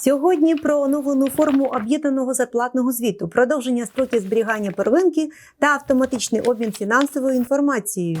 Сьогодні про оновлену форму об'єднаного зарплатного звіту, продовження строків зберігання первинки та автоматичний обмін фінансовою інформацією.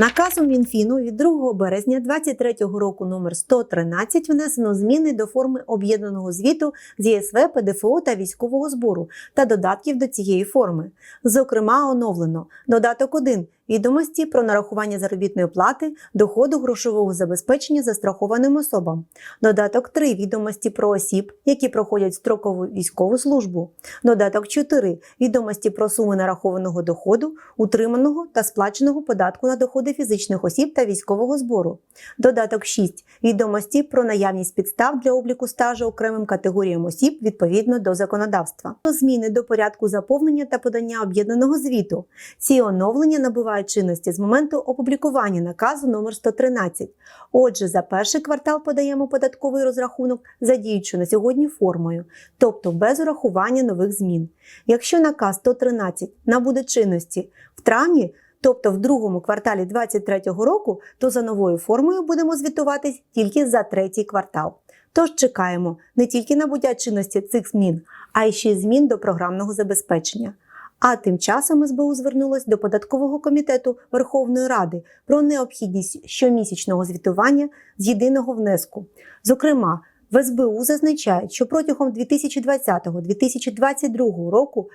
Наказом Мінфіну від 2 березня 2023 року номер 113 внесено зміни до форми об'єднаного звіту з ЄСВ, ПДФО та військового збору та додатків до цієї форми. Зокрема, оновлено додаток 1 відомості про нарахування заробітної плати, доходу грошового забезпечення застрахованим особам. Додаток 3 відомості про осіб, які проходять строкову військову службу. Додаток 4 відомості про суми нарахованого доходу, утриманого та сплаченого податку на доходи фізичних осіб та військового збору. Додаток 6 відомості про наявність підстав для обліку стажу окремим категоріям осіб відповідно до законодавства. Зміни до порядку заповнення та подання об'єднаного звіту. Ці оновлення набувають чинності з моменту опублікування наказу номер 113. Отже, за перший квартал подаємо податковий розрахунок за діючою на сьогодні формою, тобто без урахування нових змін. Якщо наказ 113 набуде чинності в травні, тобто в другому кварталі 2023 року, то за новою формою будемо звітуватись тільки за третій квартал. Тож чекаємо не тільки набуття чинності цих змін, а й ще змін до програмного забезпечення. А тим часом СБУ звернулось до податкового комітету Верховної Ради про необхідність щомісячного звітування з єдиного внеску. Зокрема, в СБУ зазначають, що протягом 2020-2022 року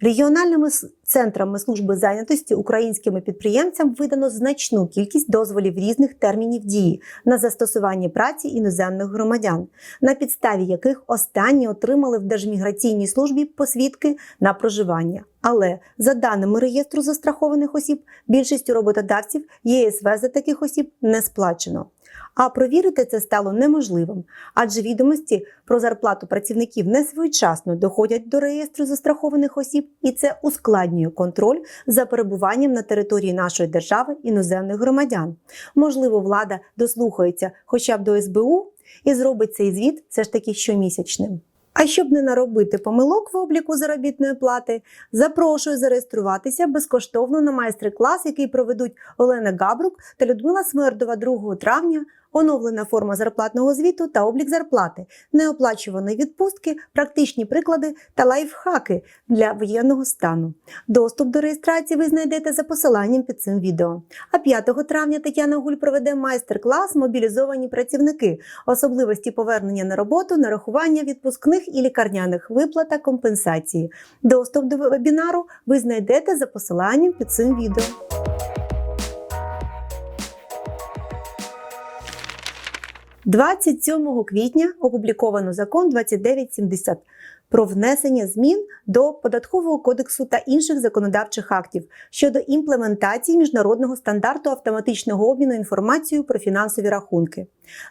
регіональними центрами служби зайнятості українськими підприємцям видано значну кількість дозволів різних термінів дії на застосування праці іноземних громадян, на підставі яких останні отримали в Держміграційній службі посвідки на проживання. Але за даними реєстру застрахованих осіб, більшістю роботодавців ЄСВ за таких осіб не сплачено. А провірити це стало неможливим, адже відомості про зарплату працівників не своєчасно доходять до реєстру застрахованих осіб, і це ускладнює контроль за перебуванням на території нашої держави іноземних громадян. Можливо, влада дослухається хоча б до СБУ і зробить цей звіт все ж таки щомісячним. А щоб не наробити помилок в обліку заробітної плати, запрошую зареєструватися безкоштовно на майстер-клас, який проведуть Олена Габрук та Людмила Смердова 2 травня. Оновлена форма зарплатного звіту та облік зарплати, неоплачувані відпустки, практичні приклади та лайфхаки для воєнного стану. Доступ до реєстрації ви знайдете за посиланням під цим відео. А 5 травня Тетяна Гуль проведе майстер-клас Мобілізовані працівники, особливості повернення на роботу, нарахування відпускних і лікарняних виплат та компенсації. Доступ до вебінару ви знайдете за посиланням під цим відео. – 27 квітня опубліковано закон 2970 про внесення змін до податкового кодексу та інших законодавчих актів щодо імплементації міжнародного стандарту автоматичного обміну інформацією про фінансові рахунки.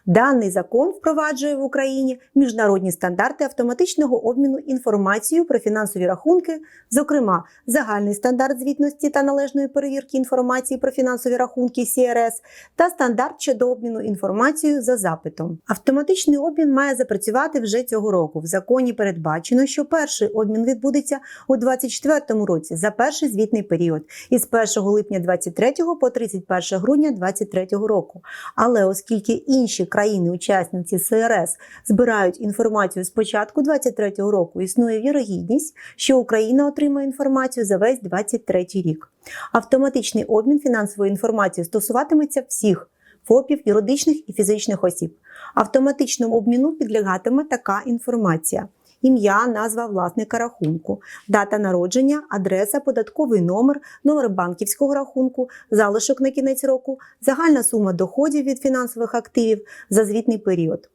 Даний закон впроваджує в Україні міжнародні стандарти автоматичного обміну інформацією про фінансові рахунки, зокрема, загальний стандарт звітності та належної перевірки інформації про фінансові рахунки CRS та стандарт щодо обміну інформацією за запитом. Автоматичний обмін має запрацювати вже цього року. В законі передбачено, що перший обмін відбудеться у 2024 році за перший звітний період із 1 липня 2023 по 31 грудня 2023 року. Але оскільки інші країни-учасниці СРС збирають інформацію з початку 2023 року, існує вірогідність, що Україна отримає інформацію за весь 2023 рік. Автоматичний обмін фінансовою інформацією стосуватиметься всіх ФОПів, юридичних і фізичних осіб. Автоматичному обміну підлягатиме така інформація. Ім'я, назва власника рахунку, дата народження, адреса, податковий номер, номер банківського рахунку, залишок на кінець року, загальна сума доходів від фінансових активів за звітний період.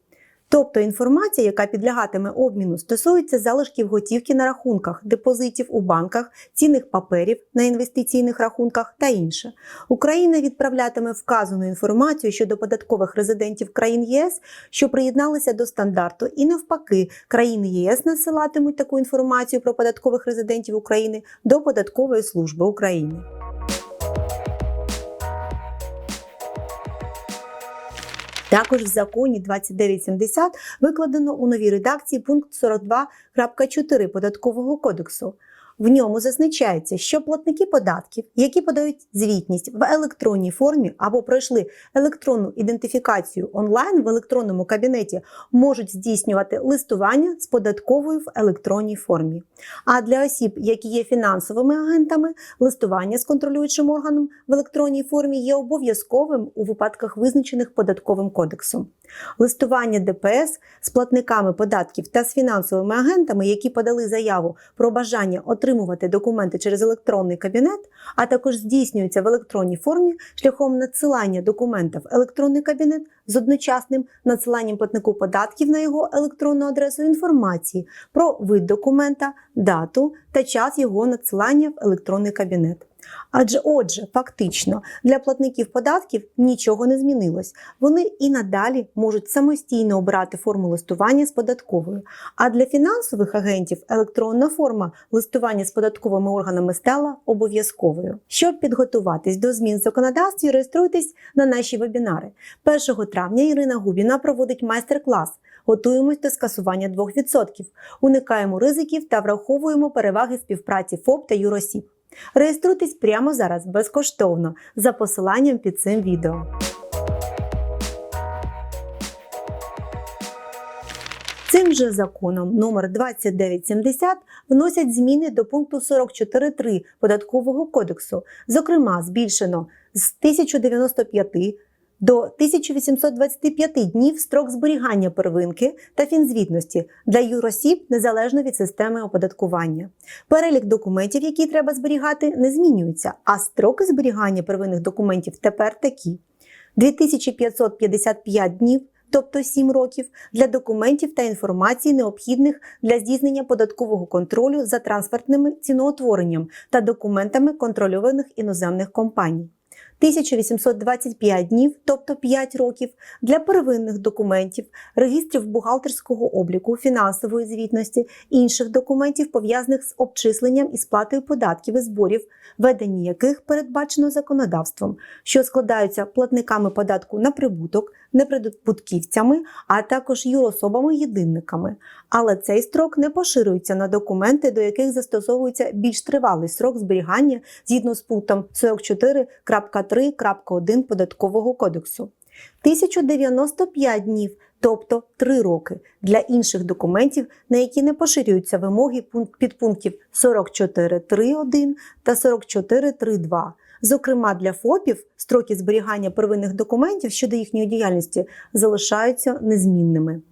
Тобто інформація, яка підлягатиме обміну, стосується залишків готівки на рахунках, депозитів у банках, цінних паперів на інвестиційних рахунках та інше. Україна відправлятиме вказану інформацію щодо податкових резидентів країн ЄС, що приєдналися до стандарту, і навпаки, країни ЄС насилатимуть таку інформацію про податкових резидентів України до податкової служби України. Також в законі 2970 викладено у новій редакції пункт 42.4 податкового кодексу. В ньому зазначається, що платники податків, які подають звітність в електронній формі або пройшли електронну ідентифікацію онлайн в електронному кабінеті, можуть здійснювати листування з податковою в електронній формі. А для осіб, які є фінансовими агентами, листування з контролюючим органом в електронній формі є обов'язковим у випадках, визначених податковим кодексом. Листування ДПС з платниками податків та з фінансовими агентами, які подали заяву про бажання отримувати документи через електронний кабінет, а також здійснюється в електронній формі шляхом надсилання документа в електронний кабінет з одночасним надсиланням платнику податків на його електронну адресу інформації про вид документа, дату та час його надсилання в електронний кабінет. Адже, отже, фактично для платників податків нічого не змінилось. Вони і надалі можуть самостійно обрати форму листування з податковою. А для фінансових агентів електронна форма листування з податковими органами стала обов'язковою. Щоб підготуватись до змін в законодавстві, реєструйтесь на наші вебінари. 1 травня Ірина Губіна проводить майстер-клас. Готуємось до скасування 2%, уникаємо ризиків та враховуємо переваги співпраці ФОП та юросіб. Реєструйтесь прямо зараз безкоштовно за посиланням під цим відео. Цим же законом номер 2970 вносять зміни до пункту 44.3 податкового кодексу. Зокрема, збільшено з 1095 до 1825 днів строк зберігання первинки та фінзвітності для юросіб незалежно від системи оподаткування. Перелік документів, які треба зберігати, не змінюється, а строки зберігання первинних документів тепер такі: 2555 днів. Тобто 7 років для документів та інформації, необхідних для здійснення податкового контролю за трансфертними ціноутворенням та документами контрольованих іноземних компаній. 1825 днів, тобто 5 років, для первинних документів, регістрів бухгалтерського обліку, фінансової звітності, інших документів, пов'язаних з обчисленням і сплатою податків і зборів, ведення яких передбачено законодавством, що складаються платниками податку на прибуток, неприбутківцями, а також юрособами-єдинниками. Але цей строк не поширюється на документи, до яких застосовується більш тривалий срок зберігання згідно з пунктом 44.3.1 податкового кодексу. 1095 днів, тобто 3 роки для інших документів, на які не поширюються вимоги підпунктів 44.3.1 та 44.3.2. Зокрема, для ФОПів строки зберігання первинних документів щодо їхньої діяльності залишаються незмінними.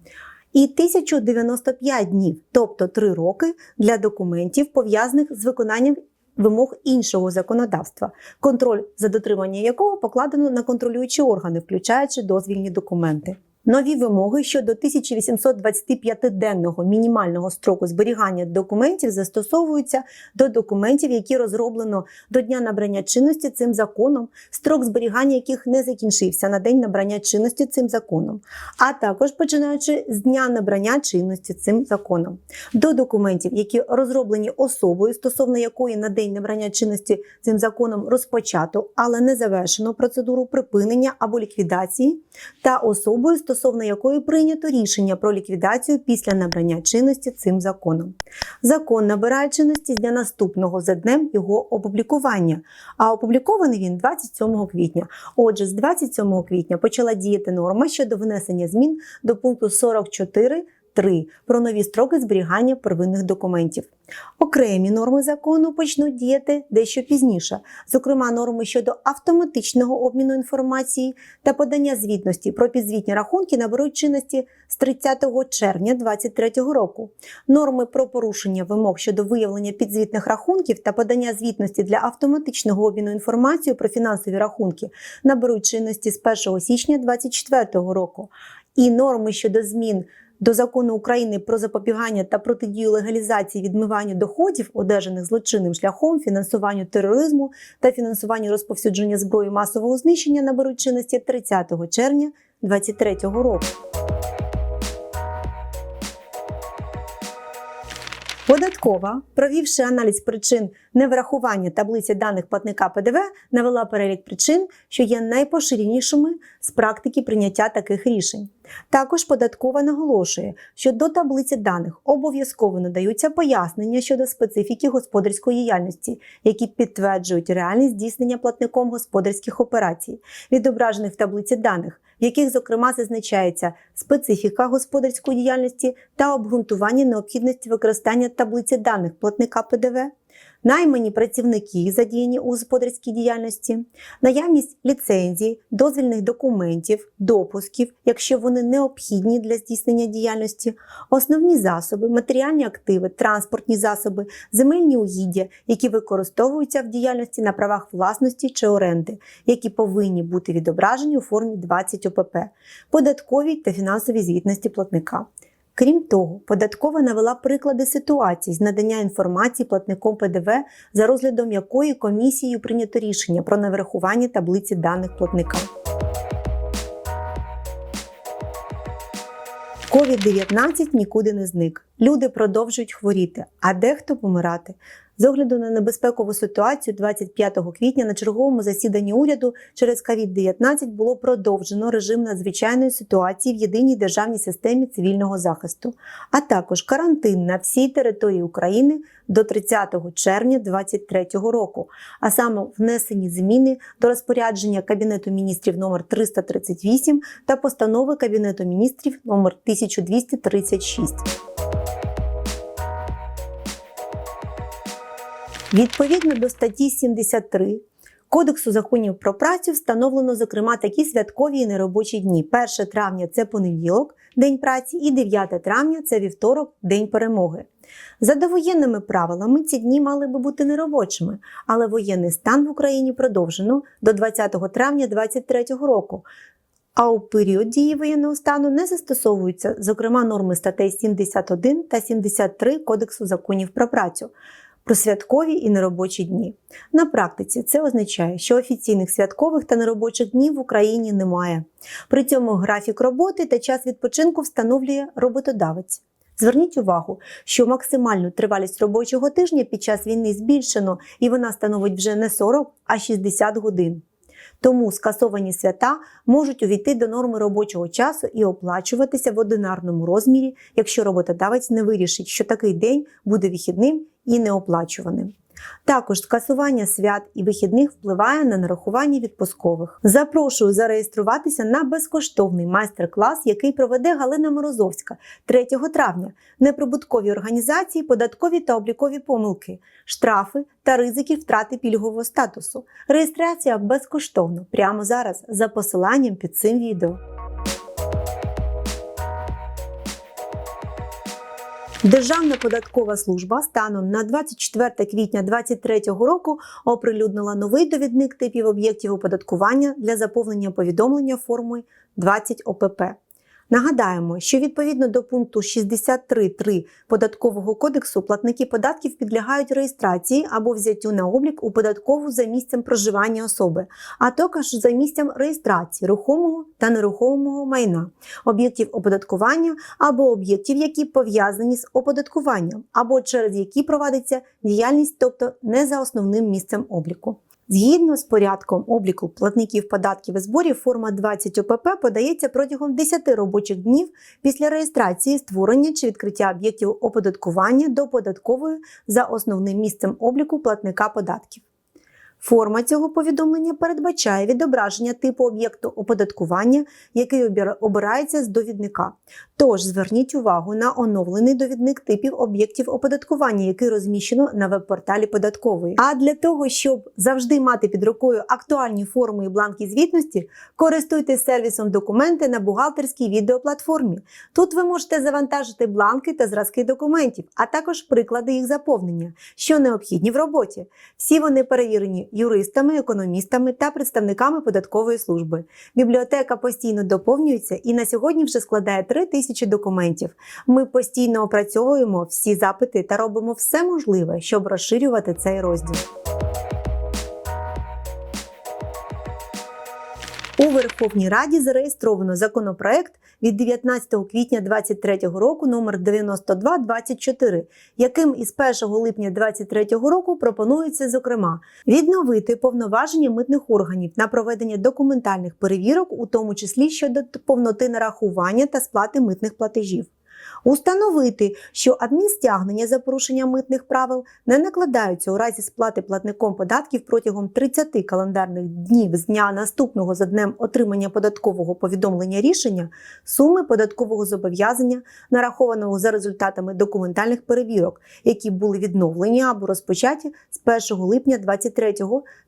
І 1095 днів, тобто 3 роки для документів, пов'язаних з виконанням вимог іншого законодавства, контроль за дотримання якого покладено на контролюючі органи, включаючи дозвільні документи. Нові вимоги щодо 1825-денного мінімального строку зберігання документів застосовуються до документів, які розроблено до дня набрання чинності цим законом, строк зберігання яких не закінчився на день набрання чинності цим законом, а також починаючи з дня набрання чинності цим законом, до документів, які розроблені особою, стосовно якої на день набрання чинності цим законом розпочато, але не завершено процедуру припинення або ліквідації, та особою стосовно якої прийнято рішення про ліквідацію після набрання чинності цим законом. Закон набирає чинності з дня наступного за днем його опублікування, а опублікований він 27 квітня. Отже, з 27 квітня почала діяти норма щодо внесення змін до пункту 44 3 про нові строки зберігання первинних документів. Окремі норми закону почнуть діяти дещо пізніше, зокрема, норми щодо автоматичного обміну інформації та подання звітності про підзвітні рахунки наберуть чинності з 30 червня 2023 року. Норми про порушення вимог щодо виявлення підзвітних рахунків та подання звітності для автоматичного обміну інформацією про фінансові рахунки наберуть чинності з 1 січня 2024 року. І норми щодо змін до закону України про запобігання та протидію легалізації відмиванню доходів, одержаних злочинним шляхом, фінансуванню тероризму та фінансуванню розповсюдження зброї масового знищення наберуть чинності 30 червня 2023 року. Податкова, провівши аналіз причин неврахування таблиці даних платника ПДВ, навела перелік причин, що є найпоширенішими з практики прийняття таких рішень. Також податкова наголошує, що до таблиці даних обов'язково надаються пояснення щодо специфіки господарської діяльності, які підтверджують реальність здійснення платником господарських операцій, відображених в таблиці даних, в яких, зокрема, зазначається специфіка господарської діяльності та обґрунтування необхідності використання таблиці даних платника ПДВ. Наймані працівники, задіяні у господарській діяльності, наявність ліцензій, дозвільних документів, допусків, якщо вони необхідні для здійснення діяльності, основні засоби, матеріальні активи, транспортні засоби, земельні угіддя, які використовуються в діяльності на правах власності чи оренди, які повинні бути відображені у формі 20 ОПП, податковій та фінансовій звітності платника. Крім того, податкова навела приклади ситуацій з надання інформації платником ПДВ, за розглядом якої комісією прийнято рішення про неврахування таблиці даних платника. COVID-19 нікуди не зник. Люди продовжують хворіти, а дехто помирати. З огляду на небезпекову ситуацію 25 квітня на черговому засіданні уряду через COVID-19 було продовжено режим надзвичайної ситуації в єдиній державній системі цивільного захисту, а також карантин на всій території України до 30 червня 2023 року, а саме внесені зміни до розпорядження Кабінету міністрів номер 338 та постанови Кабінету міністрів номер 1236. Відповідно до статті 73 Кодексу законів про працю встановлено, зокрема, такі святкові і неробочі дні. 1 травня це понеділок, день праці, і 9 травня це вівторок, день перемоги. За довоєнними правилами ці дні мали би бути неробочими, але воєнний стан в Україні продовжено до 20 травня 2023 року. А у період дії воєнного стану не застосовуються, зокрема, норми статей 71 та 73 Кодексу законів про працю про святкові і неробочі дні. На практиці це означає, що офіційних святкових та неробочих днів в Україні немає. При цьому графік роботи та час відпочинку встановлює роботодавець. Зверніть увагу, що максимальну тривалість робочого тижня під час війни збільшено і вона становить вже не 40, а 60 годин. Тому скасовані свята можуть увійти до норми робочого часу і оплачуватися в одинарному розмірі, якщо роботодавець не вирішить, що такий день буде вихідним і неоплачуваним. Також скасування свят і вихідних впливає на нарахування відпускових. Запрошую зареєструватися на безкоштовний майстер-клас, який проведе Галина Морозовська 3 травня. Неприбуткові організації, податкові та облікові помилки, штрафи та ризики втрати пільгового статусу. Реєстрація безкоштовна прямо зараз за посиланням під цим відео. Державна податкова служба станом на 24 квітня 2023 року оприлюднила новий довідник типів об'єктів оподаткування для заповнення повідомлення формою 20 ОПП. Нагадаємо, що відповідно до пункту 63.3 податкового кодексу платники податків підлягають реєстрації або взяттю на облік у податкову за місцем проживання особи, а також за місцем реєстрації рухомого та нерухомого майна, об'єктів оподаткування або об'єктів, які пов'язані з оподаткуванням, або через які проводиться діяльність, тобто не за основним місцем обліку. Згідно з порядком обліку платників податків і зборів, форма 20 ОПП подається протягом 10 робочих днів після реєстрації, створення чи відкриття об'єктів оподаткування до податкової за основним місцем обліку платника податків. Форма цього повідомлення передбачає відображення типу об'єкту оподаткування, який обирається з довідника. Тож зверніть увагу на оновлений довідник типів об'єктів оподаткування, який розміщено на веб-порталі податкової. А для того, щоб завжди мати під рукою актуальні форми і бланки звітності, користуйтесь сервісом документи на бухгалтерській відеоплатформі. Тут ви можете завантажити бланки та зразки документів, а також приклади їх заповнення, що необхідні в роботі. Всі вони перевірені юристами, економістами та представниками податкової служби. Бібліотека постійно доповнюється і на сьогодні вже складає 3 тисячі документів. Ми постійно опрацьовуємо всі запити та робимо все можливе, щоб розширювати цей розділ. У Верховній Раді зареєстровано законопроект від 19 квітня 2023 року номер 9224, яким із 1 липня 2023 року пропонується, зокрема, відновити повноваження митних органів на проведення документальних перевірок, у тому числі щодо повноти нарахування та сплати митних платежів. Установити, що адмінстягнення за порушення митних правил не накладаються у разі сплати платником податків протягом 30 календарних днів з дня наступного за днем отримання податкового повідомлення рішення суми податкового зобов'язання, нарахованого за результатами документальних перевірок, які були відновлені або розпочаті з 1 липня 2023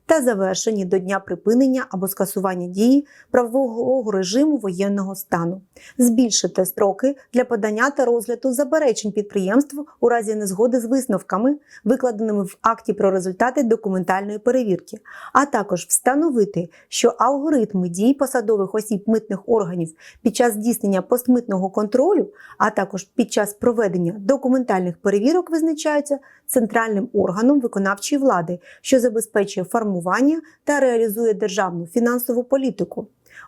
та завершені до дня припинення або скасування дії правового режиму воєнного стану, збільшити строки для подання та розгляду заперечень підприємств у разі незгоди з висновками, викладеними в акті про результати документальної перевірки, а також встановити, що алгоритми дій посадових осіб митних органів під час здійснення постмитного контролю, а також під час проведення документальних перевірок визначаються центральним органом виконавчої влади, що забезпечує формування та реалізує державну фінансову політику.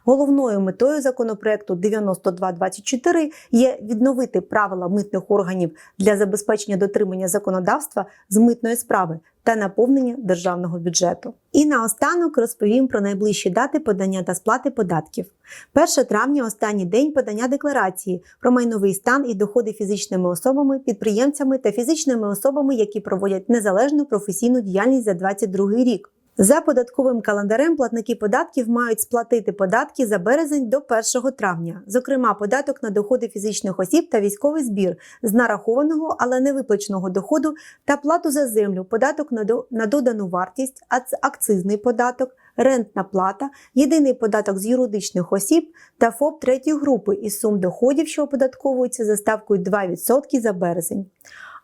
Головною метою законопроекту 9224 є відновити правила митних органів для забезпечення дотримання законодавства з митної справи та наповнення державного бюджету. І наостанок розповім про найближчі дати подання та сплати податків. 1 травня останній день подання декларації про майновий стан і доходи фізичними особами, підприємцями та фізичними особами, які проводять незалежну професійну діяльність за 2022 рік. За податковим календарем платники податків мають сплатити податки за березень до 1 травня, зокрема, податок на доходи фізичних осіб та військовий збір з нарахованого, але не виплаченого доходу та плату за землю, податок на, додану вартість, акцизний податок, рентна плата, єдиний податок з юридичних осіб та ФОП третьої групи із сум доходів, що оподатковуються за ставкою 2% за березень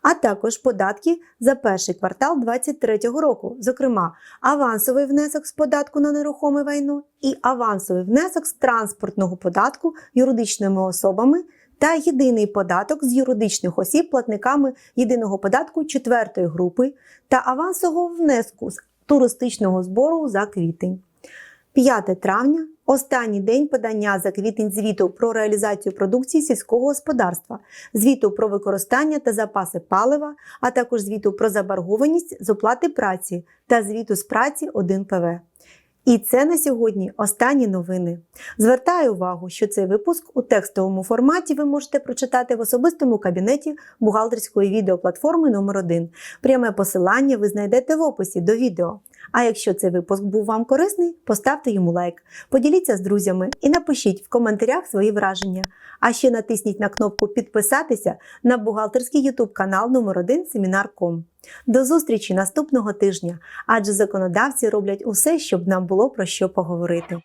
а також податки за перший квартал 2023 року, зокрема авансовий внесок з податку на нерухоме майно і авансовий внесок з транспортного податку юридичними особами та єдиний податок з юридичних осіб платниками єдиного податку четвертої групи та авансового внеску з туристичного збору за квітень. 5 травня останній день подання за квітень звіту про реалізацію продукції сільського господарства, звіту про використання та запаси палива, а також звіту про заборгованість з оплати праці та звіту з праці 1 ПВ. І це на сьогодні останні новини. Звертаю увагу, що цей випуск у текстовому форматі ви можете прочитати в особистому кабінеті бухгалтерської відеоплатформи номер 1 Пряме посилання ви знайдете в описі до відео. А якщо цей випуск був вам корисний, поставте йому лайк, поділіться з друзями і напишіть в коментарях свої враження. А ще натисніть на кнопку Підписатися на бухгалтерський YouTube канал номер 1 Семінар.ком. До зустрічі наступного тижня, адже законодавці роблять усе, щоб нам було про що поговорити.